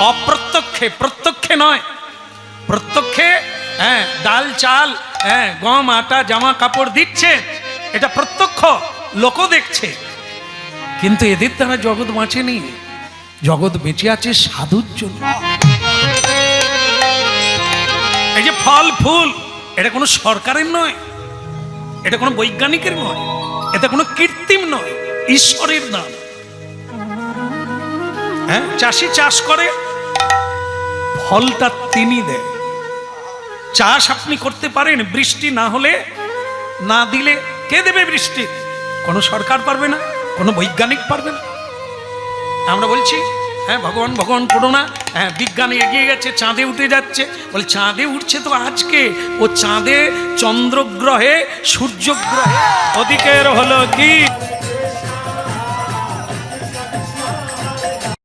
অপ্রত্যক্ষে, প্রত্যক্ষে নয়। প্রত্যক্ষে হ্যাঁ ডাল, চাল হ্যাঁ গম, আটা, জামা কাপড় দিচ্ছে। এটা প্রত্যক্ষ, লোকও দেখছে। কিন্তু এদের দ্বারা জগৎ বাঁচেনি জগৎ বেঁচে আছে সাধুর জন্য। এই যে ফল, ফুল, এটা কোনো সরকারের নয়। এটা কোনো বৈজ্ঞানিকের নয়। এটা কোনো কৃত্রিম নয়। ঈশ্বরের দান। হ্যাঁ চাষি চাষ করে ফলটা তিনি দেন। চাষ আপনি করতে পারেন, বৃষ্টি না হলে, না দিলে কে দেবে বৃষ্টি? কোনো সরকার পারবে না, কোনো বৈজ্ঞানিক পারবে না। আমরা বলছি হ্যাঁ ভগবান ভগবান করো না। হ্যাঁ বিজ্ঞান এগিয়ে গেছে, চাঁদে উঠে যাচ্ছে। বলে, চাঁদে উঠছে তো আজকে। ও চাঁদে চন্দ্রগ্রহে, সূর্যগ্রহে। ওদিকের হলো কি?